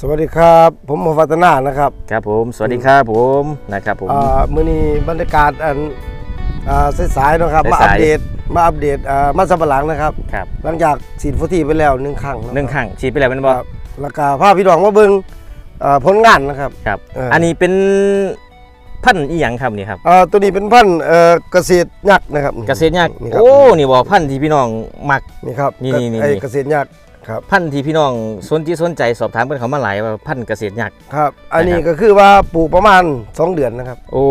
สวัสดีครับ ผมหมอฟัตนานะครับครับผมสวัสดีครับผมนะครับผมอ่ามื้อนี้บรรยากาศอันอ่าสายๆเนาะครับมาสาอัยๆปเดตมาอัปเดตอ่ามาสับปะหลังนะครับ ครับหลังจากฉีดโฟทีไปแล้วหนึ่งครั้งะครับหนึ่งข้างฉีดไปแล้วเป็นคบ่รับแล้วก็พาพี่น้องมาเบิ่งอ่าผลงานนะครับ ครับเอออัอันนี้เป็น พันธุ์อีหยังครับนี่ครับอ่าตัวนี้เป็นพันธุ์เอ่อเกษตรยักษ์นะครับเกษตรยากนี่ครับโอ้นี่บ่พันธุ์ที่พี่น้องมักนี่ครับนี่นี่นี่ไอ้นี่เกษตรยักษ์ครับพันธุ์ที่พี่น้องสนใจสนใจสอบถามเพิ่นเขามาหลายว่าพันธุ์เกษตรยากครับ อันนี้นะครับก็คือว่าปลูกประมาณ 2 เดือนนะครับ โอ้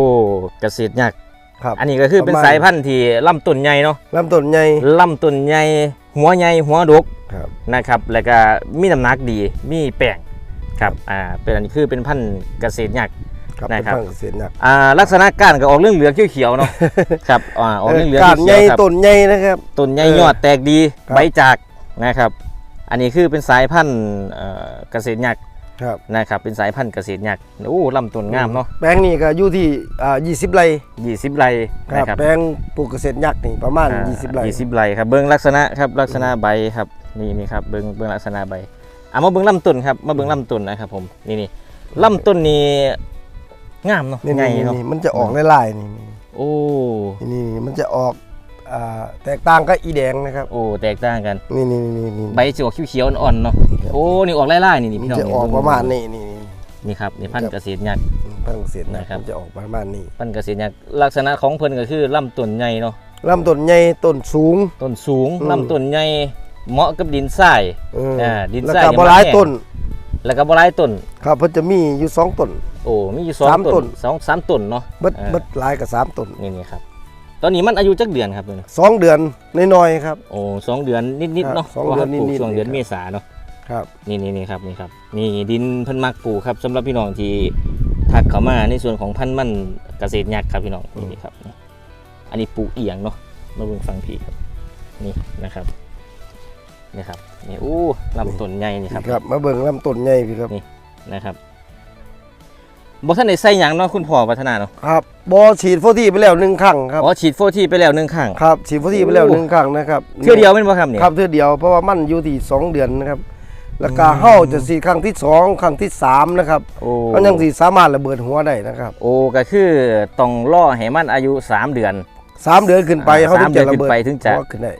เกษตรยากครับอันนี้ก็คือเป็นประมาณสายพันธุ์ที่ลำต้นใหญ่เนาะลำต้นใหญ่ลำต้นใหญ่หัวใหญ่หัวดกครับนะครับ แล้วก็มีน้ำหนักดีมีแป้งครับอ่าเป็นอันนี้คือเป็นพันธุ์เกษตรยาก ครับนะเป็นครับพันธุ์เกษตรยักษ์อ่าลักษณะก้านก็ออกเรื่องเหลืองๆเขียวๆเนาะ ครับอ่าออกเรื่องเหลืองกาดๆใหเขีญ่ยวๆครับต้นใหญ่นะครับ ต้นใหญ่เออยอดแตกดีครับ ใบจากนะครับ อันนี้คือเป็นสายพันธุ์เอ่อเกษตรยักษ์ครับนะครับ เป็นสายพันธุ์เกษตรยักษ์โอ้ลำต้นงามเนาะแปลงนี้ก็อยู่ที่อ่า20ไร่20 ไร่คนะรับครับแปลงปลูกเกษตรยักษ์นี่ประมาณ อ่า20ไร่20ไร่ครับเบิ้งลักษณะครับลักษณะใบครับนี่นี่ครับเบิ้งเบิ้งลักษณะใบอะมาเบิ้งลำต้นครับมาเบิ้งลำต้นนะครับผมนี่นี่ลำต้นนี่ งามเนาะนี่ใหญ่นี่เนาะนี่มันจะออกลายๆนี่โอ้นี่นี่นี่มันจะออกอ่าแตกต่างกับอีแดงนะครับโอ้แตกต่างกันนี่นี่นี่นี่ใบจะออกเขียวๆอ่อนๆเนาะโอ้นี่ออกไล่ๆนี่นี่มันพี่น้องจะออกประมาณนี้นี่นี่นี่ครับนี่พันธุ์เกษตรยักษ์พันธุ์เกษตรยักษ์นะครับมันจะออกประมาณนี้พันธุ์เกษตรยักษ์ลักษณะของเพิ่นก็คือลำต้นใหญ่เนาะลำต้นใหญ่ต้นสูงต้นสูงอืมลำต้นใหญ่เหมาะกับดินทรายเอออ่าดินแล้วทรายก็เนี่ยบ่หลายมันแห้งต้น แล้วก็บ่หลายต้นครับเพิ่นจะมีอยู่สองต้น โอ้มีอยู่สองสามต้ต้นน สองสามต้นเนาะเบิดอ่าเบิดหลายกับสามต้นนี่นี่ครับ ตอนนี้มันอายุจักเดือนครับตัวนี้สองเดือนน้อยๆครับ โอ้สองเดือนนิดครับๆเนาะสองเดือนพราะว่าปลูกนิดๆช่วงเดือนครับเมษาเนาะ ครับ นี่นี่นี่ครับนี่ครับนี่ดินเพิ่นมักปลูกครับสำหรับพี่น้องที่ทักเข้ามาในส่วนของพันธุ์มันเกษตรยักษ์ครับพี่น้องนี่นี่ครับนี่อันนี้ปลูกเอียงเนาะมาเบิ่งฟังพี่ครับ นี่นะครับนี่ครับนี่อู้ลำต้นใหญ่นี่ครับ ครับ มาเบิ่งลำต้นใหญ่พี่ครับ นี่นะครับ บ่ท่านได้ใส่หยังเนาะคุณพ่อพัฒนาเนาะครับบ่ฉีดโฟทีไปแล้วหนึ่งครั้งครับอ๋อฉีดโฟทีไปแล้วหนึ่งครั้ง ครับฉีดโฟทีไปแล้วโอ้หนึ่งครั้งนะครับเทื่อเดียวแม่นบ่ครับเนี่ยครับเทื่อเดียวเพราะว่ามันอยู่ที่สองเดือนนะครับแล้วก็เฮาจะฉีดครั้งที่สองครั้งที่สามนะครับโอ้มันยังสิสามารถระเบิดหัวได้นะครับ โอ้ก็คือต้องรอให้มันอายุ3เดือนสามเดือนขึ้นไปอ่าเขาถึงจะสามเดือนระเบิดขึ้นไปถึงจะหัวขึ้นได้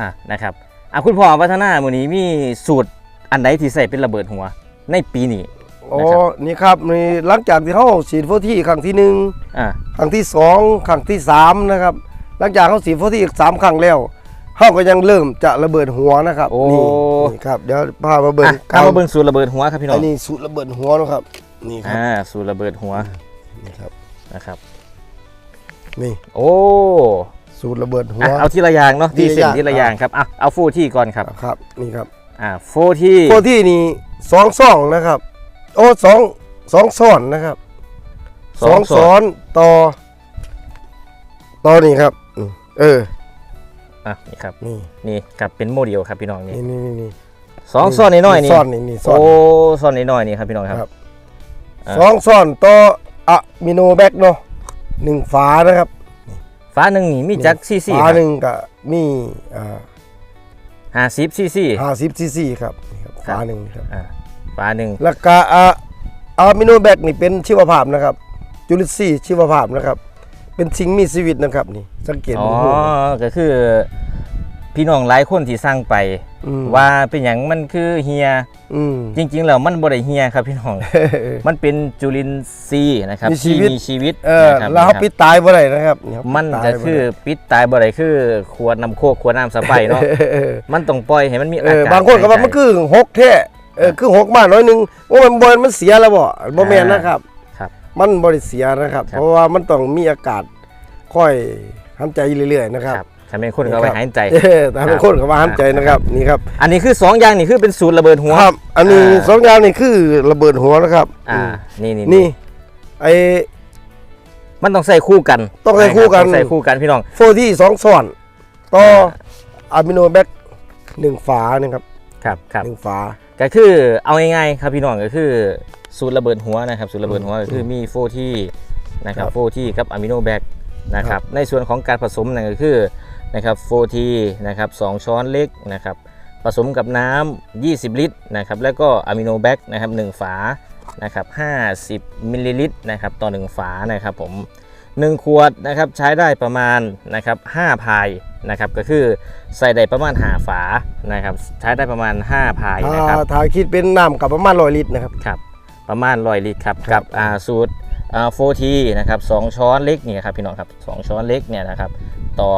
อะนะครับอะคุณพ่อพัฒนามื้อนี้มีสูตรอันใดที่ใส่เป็นระเบิดหัว ในปีนี้ โอ้นะครับนี่ครับนี่หลังจากที่เขาฉีดโฟทีครั้งที่หนึ่งอะครั้งที่สองครั้งที่สามนะครับ หลังจากเขาฉีดโฟทีอีกสามครั้งแล้วเขาก็ยังเริ่มจะระเบิดหัวนะครับโอ้ นี่นี่ครับเดี๋ยวพามาเบิ่งอะเอามาเบิ่งสูตรระเบิดหัวครับพี่น้ออังนนี้สูตรระเบิดหัวนะครับ นี่ครับอ่าสูตรระเบิดหัวนี่ครับนะครับ นี่โอ้สูตรระเบิดหัว อะเอาทีละอย่างเนาะทีที่ละเส้นอย่าง ทีละอย่างครับอะเอาฟูที่ก่อนครับครับนี่ครับ อ่าโฟที่โฟทีนี่สองซ่องนะครับ โอ้สองสองซ้อนนะครับสองซ้อนต่อต่อนี่ครับอืมเอออะนี่ครับนี่นี่นี่ครับเป็นโมเดลครับพี่น้องนี่นี่นี่นี่สองซ่อนน้อยๆนี่ซ่อนนี่นี่ซ่อนโอ้ซ่อนน้อยๆนี่ครับพี่น้องครับครับอ่าสองซ่อนต่ออะมิโนแบกเนาะหนึ่งฝานะครับฟ้าหนึ่งนี่มีจักซีซีฝาหนึ่งก็มีอ่าห้าสิบซีซีห้าสิบซีซีครับนี่ครับครับฝาหนึ่งครับ อ่าฟ้าหนึ่งแล้วก็อะอะมิโนแบกนี่เป็นชีวภาพนะครับ จุลินทรีย์ชีวภาพนะครับ เป็นสิ่งมีชีวิตนะครับนี่ สังเกตอ๋อ ดูก็คือ พี่น้องหลายคนที่สร้างไปมว่าเป็นอย่างมันคือเฮีย อืม จริงๆแล้วมันบ่ได้เฮียครับพี่น้อง มันเป็นจุลินทรีย์นะครับมีชีที่วิตมีชีวิตเออนะครับแล้วเขานะครับปิดตายบ่ได้นะครับนี่ครับมันปิดตายก็บ่คือได้ปิดตายบ่ได้คือขวดน้ำโคกขวดน้ำสะไปเนาะ เออมันต้องปล่อยให้มันมีเออาอ กาศบางคนก็ว่าหยใจมันคือหกแท้ เออคือหกมาหน่อยหนึงว่ามันบ่มันเสียแล้วบ่บ่แม่นนะครับ ครับ มันบ่ได้เสียนะครับครับ เพราะว่ามันต้องมีอากาศค่อยหายใจเรื่อยๆนะครับครับถ้าเป็นคนก็เอาไว้หายใจเออแต่เป็นคนก็ว่าหายใจนะครับนี่ครับ อันนี้คือสองอย่างนี่คือเป็นสูตรระเบิดหัวครับ อันนี้อ่าสองอย่างนี่คือระเบิดหัวนะครับ อ่าอืมนี่นี่นี่ไอ้มันต้องใส่คู่กัน ต้องใส่คู่กันต้องใส่คู่กันพี่น้องโฟที่สองส่วนต่ออะมิโนแบคหนึ่งฝานะครับ ครับครับหนึ่งฝาก็คือเอาง่ายๆครับพี่น้องก็คือสูตรระเบิดหัวนะครับสูตรระเบิดหัวก็คือมีโฟที่นะครับครับโฟที่กับอะมิโนแบคนะคครัรับบในส่วนของการผสมนั่นก็คือนะครับโฟทีนะครับสองช้อนเล็กนะครับผผสมกับน้ำ20 ลิตรนะครับแล้วก็อะมิโนแบคนะครับ1ฝานะครับ50มิลลิลิตรนะครับต่อ 1 ฝานะครับผม 1 ขวดนะครับใช้ได้ประมาณนะครับ5พายนะครับก็คือใส่ได้ประมาณ5ฝานะครับใช้ได้ประมาณ 5 พายถ้านะครับถ้าคิดเป็นน้ำกับประมาณ100ลิตรนะครับครับประมาณร้อยลิตรครับครักับบอ่าสูตรอ่าโฟทีนะครับสองช้อนเล็กเนี่ยครับพี่น้องครับสองช้อนเล็กเนี่ยนะครับต่อ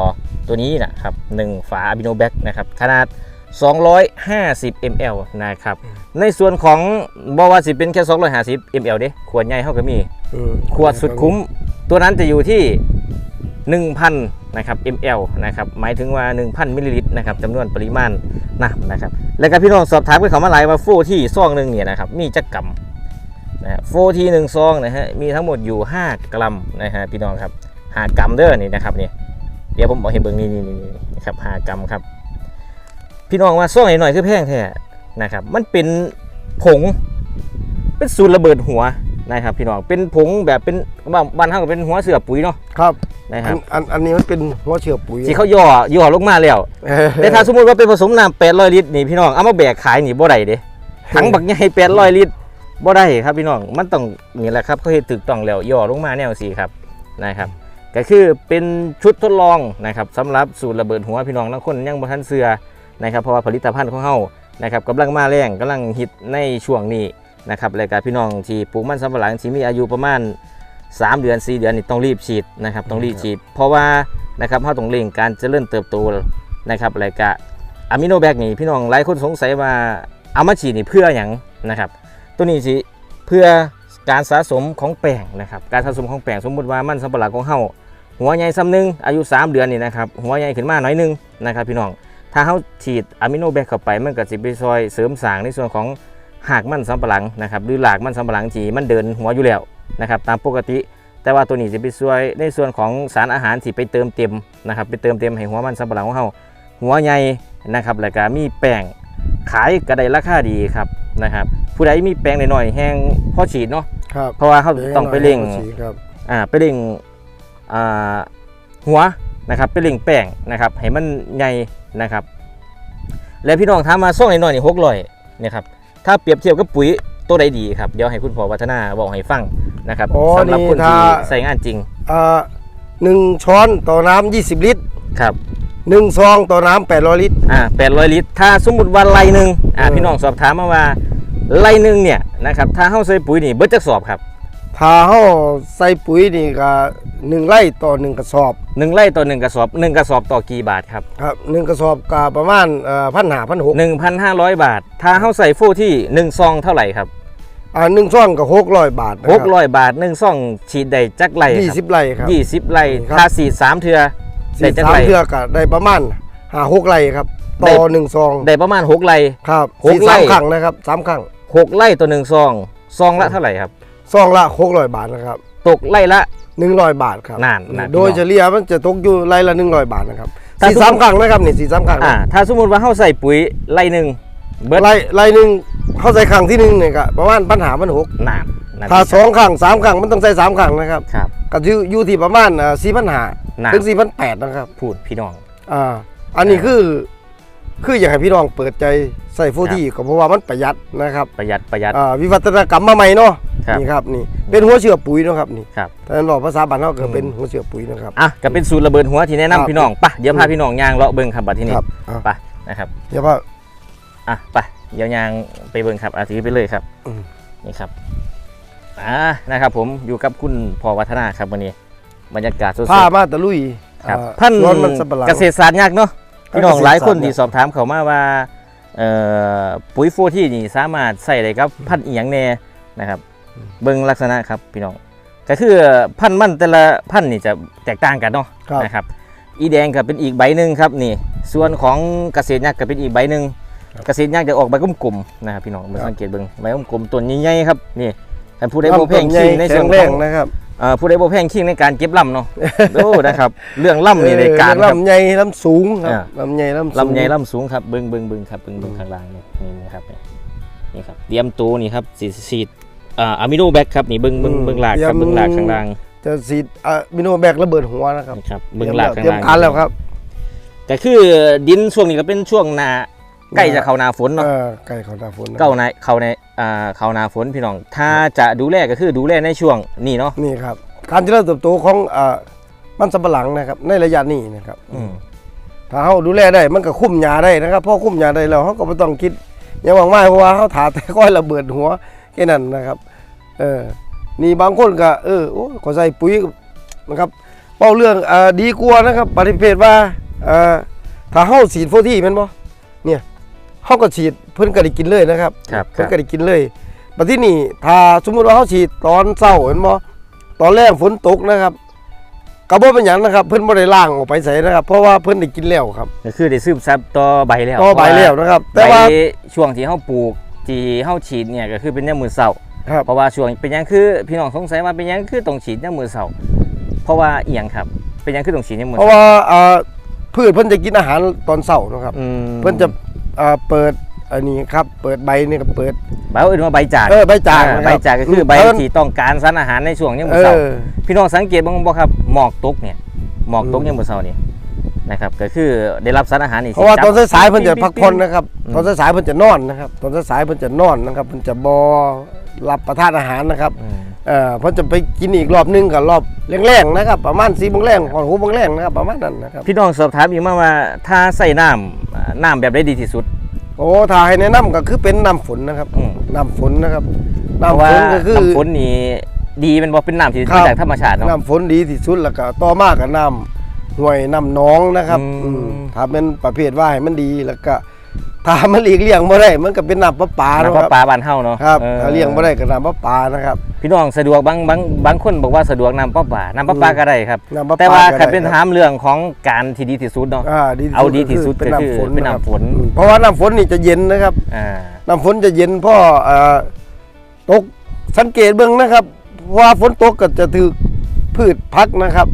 ตัวนี้นะครับหนึ่งฝาอะมิโนแบคนะครับขนาด 250 ml นะครับ ในส่วนของบอว่าสิเป็นแค่ 250 ml เด้ขวดใหญ่เท่ากับมีอืมขวดสุดคุ้ม ตัวนั้นจะอยู่ที่ 1,000 นะครับ ml นะครับ หมายถึงว่า 1,000 มิลลิลิตรนะครับจำนวนปริมาณน้ำนะครับ แล้วก็พี่น้องสอบถามไปเขามาหลายว่าโฟที่ซองหนึ่งเนี่ยนะครับ มีจักกรัมนะฮะโฟที่หนึ่งซองนะฮะ มีทั้งหมดอยู่ 5 กรัมนะฮะพี่น้องครับ 5 กรัมเด้อนี่นะครับนี่เดี๋ยวผมบอกให้เบิ่งนี่นี่นี่นี่นะครับ5กรัมครับ พี่น้องว่าซองหน่อยๆคือแพงแท้นะครับ มันเป็นผงเป็นสูตรระเบิดหัวนะครับ พี่น้องเป็นผงแบบเป็นบ้านบ้านเฮาก็เป็นหัวเสือปุ๋ยเนาะครับนะคอัรับนอันอันนี้มันเป็นหัวเชื้อปุ๋ยที่เขาย่อย่อลงมาแล้วเออแต่ถ้าสมมติว่าเป็นผสมน้ำ800ลิตรนี่พี่น้องเอามาแบกขายนี่บ่ได้เด้ถังบักใหญ่800ลิตรบ่ได้ครับพี่น้องมันต้องนี่แหละครับเขาเฮ็ดถูกต้องแล้วย่อลงมาแนวสีครับนะครับก็คือเป็นชุดทดลองนะครับสำหรับสูตรระเบิดหัวพี่น้องบางคนยังบ่ทันเชื่อ นะครับเพราะว่าผลิตภัณฑ์ของเฮานะครับกำลังมาแรงกำลังฮิตในช่วงนี้นะครับรายการพี่น้องที่ปลูกมันสำปะหลังที่มีอายุประมาณ 3 เดือน 4 เดือนนี่ต้องรีบฉีดนะครับต้องรีบฉีด เพราะว่านะครับเฮาต้องเร่งการเจริญเติบโตนะครับรายการอะมิโนแบคนี่พี่น้องหลายคนสงสัยว่าเอามาฉีดนี่เพื่อหยังนะครับตัวนี้สิเพื่อการสะสมของแป้งนะครับการสะสมของแป้งสมมุติว่ามันสำปะหลังของเฮาหัวใหญ่ซ้ำหนึ่งอายุ 3 เดือนนี่นะครับหัวใหญ่ขึ้นมาหน่อยนึงนะครับพี่น้อง ถ้าเขาฉีดอะมิโนแบคเข้าไปมันก็จะไปซอยเสริมสร้างในส่วนของหากมันสำปะหลังนะครับหรือหลากมันสำปะหลังที่มันเดินหัวอยู่แล้วนะครับตามปกติ แต่ว่าตัวนี้จะไปช่วยในส่วนของสารอาหารที่ไปเติมเต็มนะครับไปเติมเต็มให้หัวมันสำปะหลังของเราหัวใหญ่นะครับแล้วก็มีแป้งขายก็ได้ราคาดีครับนะครับผู้ใดมีแป้งหน่อยๆแห้งพอฉีดเนาะครับเพราะว่าเขาต้องไปเร่งครับอ่าไปเร่งอ่าหัวนะครับไปเร่งแป้งนะครับให้มันใหญ่ นะครับ แล้วพี่น้องถามมาส่งหน่อยๆนี่หกร้อยนะครับถ้าเปรียบเทียบกับปุ๋ยตัวใดดีครับเดี๋ยวให้คุณพ่อวัฒนาบอกให้ฟังนะครับอ๋อสำหรับนี่คนถ้าที่ใส่งานจริงอ่าหนึ่งช้อนต่อน้ำ20ลิตรครับหนึ่งซองต่อน้ำ800ลิตรอ่าแปดร้อยลิตร ถ้าสมมติว่าไร่หนึ่งอ่าเออพี่น้องสอบถามมาว่าไร่หนึ่งเนี่ยนะครับถ้าเฮาใส่ปุ๋ยนี่เบิดจักสอบครับ ถ้าเฮาใส่ปุ๋ยนี่ก็หนึ่งไร่ต่อหนึ่งกระสอบหนึ่งไร่ต่อหนึ่งกระสอบหนึ่งกระสอบต่อกี่บาทครับครับหนึ่งกระสอบก็ประมาณเอ่อพันหาพันหกหนึ่งพันห้าร้อยบาท ถ้าเฮาใส่ฟูที่หนึ่งซองเท่าไหร่ครับอ่าหนึ่งซองก็หกร้อยบาทนะหคกร้อยบาทหนึ่งซองฉีดได้จักไรยี่คสิรับบไร่ครับยี่สิบไรครับถ้าสีดสามเทือได้สี่จักสามไรเทือก็ได้ประมาณหาหกไร่ครับได้ต่อหนึ่งซองได้ประมาณหกไรครับหกสี่ไร่สามครั้งนะครับสามครั้งหกไร่ต่อหนึ่งซองซองละเท่าไหร่ครับ ซองละหกร้อยบาทนะครับตกไร่ละ หนึ่งร้อยบาทครับนั่นนั่นโดยพี่น้องเฉลี่ยมันจะตกอยู่ไร่ละหนึ่งร้อยบาทนะครับถ้าสี่สมมุติสามครั้งนะครับนี่สี่สามครั้งอ่าถ้าสมมติว่าเฮาใส่ปุ๋ยไร่หนึ่งเบิดไร่ไร่หนึ่งเขาใส่ครั้งที่หนึ่งเนี่ยก็ประมาณปัญหาปันหกนานนานถ้าสองครั้งสามครั้งมันต้องใส่สามครั้งนะครับครับ ก็อยู่อยู่ที่ประมาณสี่พันหานั่นถึงสี่พันแปดนะครับพูดพี่น้อง อ่าอันนี้คือ คืออยากให้พี่น้องเปิดใจใส่โฟทีก็เพราะว่ามันประหยัดนะครับประหยัดประหยัด อ่าวิวัฒนกรรมมาใหม่เนาะครับนี่ครับนี่เป็นหัวเชื้อปุ๋ยเนาะครับนี่ครับถ้าบอกภาษาบ้านเราก็อืมเป็นหัวเชื้อปุ๋ยนะครับ อะก็เป็นสูตรระเบิดหัวที่แนะนำครับพี่น้องไปะเดี๋ยวพาพี่น้องย่างเลาะเบิ่งครับบัดที่นี่ครับอ่าไปนะครับเดี๋ยวว่า อะไปเดี๋ยวยางไปเบิ่งครับอาถือไปเลยครับอืม นี่ครับอ่านะครับ ผมอยู่กับคุณพอวัฒนาครับวันนี้ บรรยากาศสดๆผ้ามาตะลุยครับอ่าพันสวนมันสับปะหลังเกษตรศาสตร์ยากเนาะ พี่น้องเกษตรหลายคนศาสตร์ที่สอบถามเขามาว่าเอ่อปุ๋ยโฟที่นี่สามารถใส่ได้กับพันธุ์อีหยังแน่นะครับเบิ่งลักษณะครับพี่น้องก็คือพันธุ์มันแต่ละพันธุ์นี่จะแตกต่างกันเนาะครับนะครับ อีแดงก็เป็นอีกใบหนึ่งครับนี่ ส่วนของเกษตรยักษ์ก็เป็นอีกใบหนึ่งเกษตรยักษ์จะออกใบกลมๆนะครับพี่น้องมาสังเกตเบิ่งใบกลมๆต้นใหญ่ๆครับนี่ท่านผู้ใดบ่แพงคิงในส่วนแข็งขแรองงนะครับเอ่อ ผู้ใดบ่แพงคิงในการเก็บลำเนาะโอ้นะครับเรื่องลำนี่ในการเออครับลำใหญ่ลำสูงครัอ่าบลำใหญ่ลำสูงลำใหญ่ลำสูงครับเบิ่งเบิ่งเบิ่งครับเบิ่งเบิ่งข้างล่างนี่นี่นะครับนี่นี่ครับเตรียมตัวนี่ครับสีสีดอ่าอะมิโนแบคครับนี่เบิ่งเบิ่งเบิ่งหลากครับเบิ่งหลากข้างล่างจะสีดอ่ามิโนแบกระเบิดหัวนะครับนี่ครับเบิ่งหลากข้างเตรียมล่างการแล้วครับก็คือดินช่วงนี้ก็เป็นช่วงหนา ใกล้จะเข้าหนาฝนเนาะเออไก่เขาตาฝนนะครับเก้าในเข้าในอ่าเข้าหนาฝนพี่น้อง ถ้าจะดูแลก็คือดูแลในช่วงนี้เนาะนี่ครับ การเจริญเติบโตของอ่ามันสำปะหลังนะครับ ในระยะนี้นะครับ อืมถ้าเขาดูแลได้มันก็คุ้มยาได้นะครับพอคุ้มยาได้แล้วเขาก็ไม่ต้องคิดอย่างว่างไม่เพราะว่าเขาถาแต่ก้อยระเบิดหัวแค่นั้นนะครับ เออนี่บางคนก็เออโอ้ขอใส่ปุ๋ยนะครับเป้าเรื่องอ่าดีกว่านะครับ ปฏิเภทว่าอ่าถ้าเขาฉีดโฟที่แมันบ่เนี่ย เขาก็ฉีดเพิ่นก็ได้กินเลยนะครับครับคเพิ่รันบก็ได้กินเลยบัดที่นี่ถ้าสมมุติว่าเขาฉีดตอนเช้าเห็นบ่ตอนแรกฝนตกนะครับกระบอกเป็นหยังนะครับ เพิ่นบ่ได้ล้างออกไปใส่นะครับ เพราะว่าเพิ่นได้กินแล้วครับก็คือได้ซึมซับต่อใบแล้วต่อใบแล้วนะครับ แต่ใบว่าช่วงที่เฮาปลูกที่เฮาฉีดเนี่ยก็คือเป็นยามมื้อเช้า ครับ เพราะว่าช่วงเป็นหยังคือพี่น้องสงสัยว่าเป็นหยังคือต้องฉีดยามมื้อเช้าเพราะว่าอีหยังครับ เป็นหยังคือต้องฉีดยามมื้อเพราะเช้าว่าอ่าพืชเพิ่นจะกินอาหารตอนเช้านะครับ อืม เพิ่นจะ อ่าเปิดอันนี้ครับ เปิดใบนี่ก็เปิด ใบอื่นว่าใบจากเออใบจากอ่นะครับใบจากก็คือใบเพิ่นที่ต้องการสารอาหารในช่วงยามเอมื้อเช้า อ พี่น้องสังเกตบ้างบ่ครับหมอกตกเนี่ยหมอกตกอืม ยามมื้อเช้านี่นะครับก็คือได้รับสารอาหารนี่เพราะว่าสิตอนจับ สายๆเพิ่นจะพักผ่อนนะครับอืม ตอนสายๆเพิ่นจะนอนนะครับตอนสายๆเพิ่นจะนอนนะครับเพิ่นจะบ่รับประทานอาหารนะครับ อืม เอ่อเพิ่นจะไปกินอีกรอบหนึงกับรอบแรงๆนะครับประมาณ4โมงแรงก่อน6โมงแรงนะครับประมาณนั้นนะครับพี่น้องสอบถามอีกมาว่าถ้าใส่น้ำอ่าน้ำแบบได้ดีที่สุด โอ้ถ้าให้แนะนำก็คือเป็นน้ำฝนนะครับอืม น้ำฝนนะครับเพราะน้ำว่าฝนก็คือ น้ำฝนนี่ดีเป็นบ่เป็นน้ำที่ครับมาจากธรรมชาติเนาะ น้ำฝนดีที่สุดแล้วก็ต่อมากับน้ำห้วยน้ำหนองนะครับอืม อืมถ้าเป็นประเภทว่าให้มันดีแล้วก็ ถ้ามันหลีกเลี่ยงบ่ได้มันก็เป็นน้ำประปาน้ำนะปคลารับปลาบ้านเฮาเนาะครับออถ้าเลี่ยงบ่ได้ก็น้ำประปานะครับ พี่น้องสะดวกบางบางบางคนบอกว่าสะดวกน้ำประปาน้ำประปาอืมก็ได้ครับน้ำประปาแต่ว่าก็คันได้เป็นครับถามเรื่องของการที่ดีที่สุดเนาะอ่าดีที่เอาดีที่สุดเป็นก็คือน้ำฝนเป็นนะครับน้ำฝนอืมเพราะว่าน้ำฝนนี่จะเย็นนะครับอ่าน้ำฝนจะเย็นเพราะเอ่อตกสังเกตเบื้องนะครับว่าฝนตกก็จะถือพืชพักนะครับ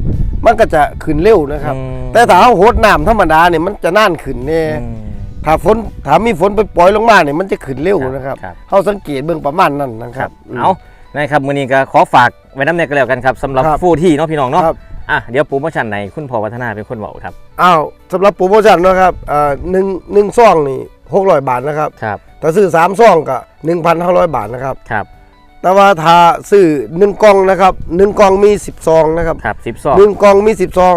มันก็จะขึ้นเร็วนะครับอืมแต่ถ้าเราโหดน้ำธรรมดาเนี่ยมันจะน่านขึ้นเนี่ยอืม ถ้าฝนถ้ามีฝนไปปล่อยลงมาเนี่ยมันจะขึ้นเร็วครับนะครับครับ เขาสังเกตเบื้องประมาณนั้นนะคครัรับบมเอานะครับมือนี้ก็ขอฝากไว้น้ำเนยกันแล้วกันครับสำหรับครับ ฟูที่เนาะพี่น้องเนาะครับอะเดี๋ยวโปรโมชั่นไหนคุณพ่อวัฒนาเป็นคนบอกครับอ้าวสำหรับโปรโมชั่นนะครับอ่าหนึ่งหนึ่งซองนี่หกร้อยบาทนะครับครับถ้าซื้อสามซองก็หนึ่งพันห้าร้อยบาทนะครับ ครับแต่ว่าถ้าซื้อหนึ่งกล่องนะครับหนึ่งกล่องมีสิบซองนะครับครับสิบสองหนึ่งกล่องมีสิบซอง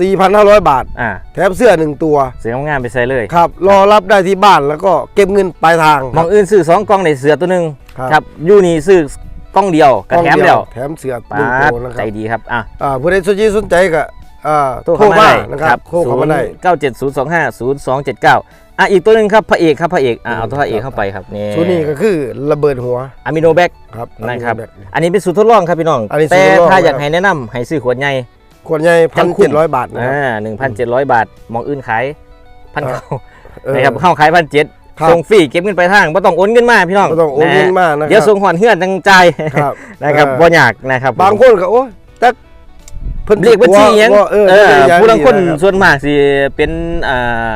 สี่พันห้าร้อยบาท อ่าแถมเสื้อหนึ่งตัว เสืองามๆไปใส่เลยครับ รอรับได้ที่บ้านแล้วก็เก็บเงินปลายทางมองอื่นซื้อสองกล่องในเสือตัวหนึ่งครับ ครับยูนี่ซื้อกล่องเดียวกับแถมเดียวแถมเสื้อหป้านึ่งดตัวนะคใจรับดีครับอะอ่าผู้ใดสนใจสนใจก็อ่าโทรโทรเข้ามามาได้นะครับโทรเข้ามาได้ เก้าเจ็ดศูนย์สองห้าศูนย์สองเจ็ดเก้าอะอีกตัวหนึ่งครับพระเอกครับพระเอกอะเอาตัวพระเอกเข้าไปครับนี่ส่วนนี้ก็คือระเบิดหัวอะมิโนแบค ครับ นะครับแบบอันนี้เป็นสูตรทดลองครับพี่น้อง อันนี้สูตรแต่ทดลองถ้าอยากนะครับ ให้แนะนำให้ซื้อขวดใหญ่ ขวดใหญ่ทั้พันงคุ้เจ็มดร้อยบาทนะครับอ่าหนึ่งพันเจ็ดร้อยบาทหมองอื่นขายพันเออเก้าออนะครับเข้าขายพันเจ็ดครับส่งฟรีเก็บเงินไปลายทางไม่ต้องโอนเงินมาพี่น้องบ่ต้องโอนเงินมานะครับเดี๋ยวส่งหอนเฮือนจังใจายครับนะครับเออบ่อยากนะครับบางคนก็โอ้ยแต่พิ่นเรียกบัญชีหยังว่าเออเออเรียกอย่างผู้ลางคนะรับส่วนมากสิเป็นอ่า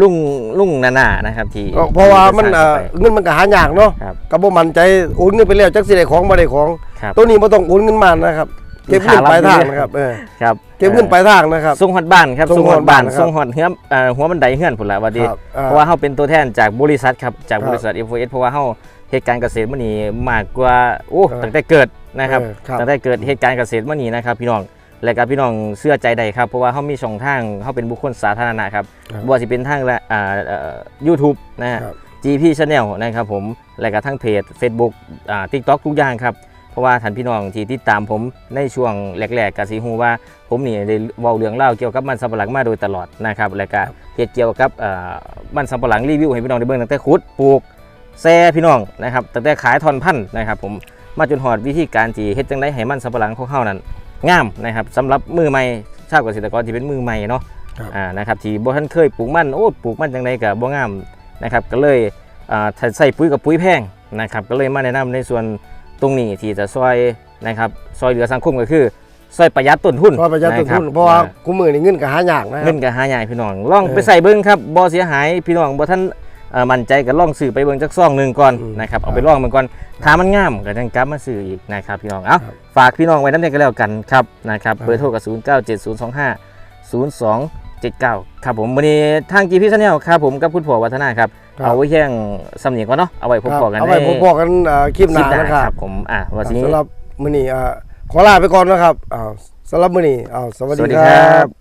ลุงลุงนานานะครับที่ก็เพราะว่ามันที่เอ่อสร้างไปเงินมันก็หายากเนาะครับก็บ่มั่นใจโอนเงินไปแล้วจักสิได้ของบ่ได้ของครับตัวนี้บ่ต้องโอนเงินมานะครับ เก็บเงินขารับปลายทางเรื่อยๆนะครับเออครับเก็บเงินปลายทางนะครับส่งฮอดบ้านครับส่ส่งงฮฮออดดบ้านบ้านนะครับส่งฮอดเฮือเอ่อหัวบันไดเฮือนพุ่นละว่าดีครับอ่าเพราะว่าเฮาเป็นตัวแทนจากบริษัทครับจากครับบริษัท FOS เพราะว่าเฮาเหตุการณ์เกษตรมื้อนี้มากกว่าโอ้ครับตั้งแต่เกิดนะครับเออครับตั้งแต่เกิดเหตุการณ์เกษตรมื้อนี้นะครับพี่น้องและก็พี่น้องเชื่อใจได้ครับ เพราะว่าเฮามีช่องทางเฮาเป็นบุคคลสาธารณะครับครับบ่ว่าสิเป็นทางละอ่าเอ่อ YouTube นะฮะครับ GP Channel นะครับผม และก็ทั้งเพจ Facebook อ่า TikTok ทุกอย่างครับเพ ราะว่าท่านพี่น้องที่ติดตามผมในช่วงแรกๆก็สิฮู้ว่า ผมนี่ได้เว้าเรื่องเล่าวเกี่ยวกับมันสำปะหลังมาโดยตลอดนะครับและก็เฮ็ดเกี่ยวกับอ่ามันสำปะหลังรีวิวให้พี่น้องได้เบิ่งตั้งแต่ขุดปลูกแซ่พี่น้องนะครับตั้งแต่ขายทอนพันธุ์นะครับผมมาจนหอดวิธีการที่เฮ็ดจังได๋ให้มันสำปะหลังของเฮานั้นงามนะครับสำหรับมือใหม่ชาวเกษตรกรที่เป็นมือใหม่เนาะครับอ่านะครับที่บ่ทันเคยปลูกมันโอ้ปลูกมันจังไดก็บ่งามนะครับก็เลยอ่าถ้าใส่ปุ๋ยกับปุ๋ยแพงนะครับก็เลยมาแนะนำในส่วน ตรงนี้ที่จะซอยนะครับซอยเหลือสังคมก็คือซอยประหยัดต้นทุนเพราะประหยัดต้นทุนคบเพราะว่าอ่กูมือนี่เงินก็หายากนะครัเงิบนก็หาใหญ่พี่น้องลองเออไปใส่เบิ่งครับบ่เสียหายพี่น้องบ่ท่านเอ่อมั่นใจก็ลองซื้อไปเบิ่งจักซองหนึงก่อนอืมนะครับเอาครับไปลองมันก่อนถ้ามันงามก็จังกลับมาซื้ออีกนะครับพี่น้องเอ้าครับฝากพี่น้องไว้นำกันแล้วกันครับนะครับครับเบอร์โทรก็097025 02 79 ครับผมวันนี้ทาง GP Channel ครับผมกับคุณพ่อวัฒนาครับครับ เอาไว้แค่งสำเนียงก่อนเนาะเอาไว้พบครับพอกันเอาไว้ในพบพอกันอ่าคลิปหน้าคลิปหน้านะคครัรับบผมอะวันนี้สำหรับมื้อนี้อ่าขอลาไปก่อนนะครับอ้าวสำหรับมื้อนี้อ้าวสวัสสวัสดีดีคครัรับบ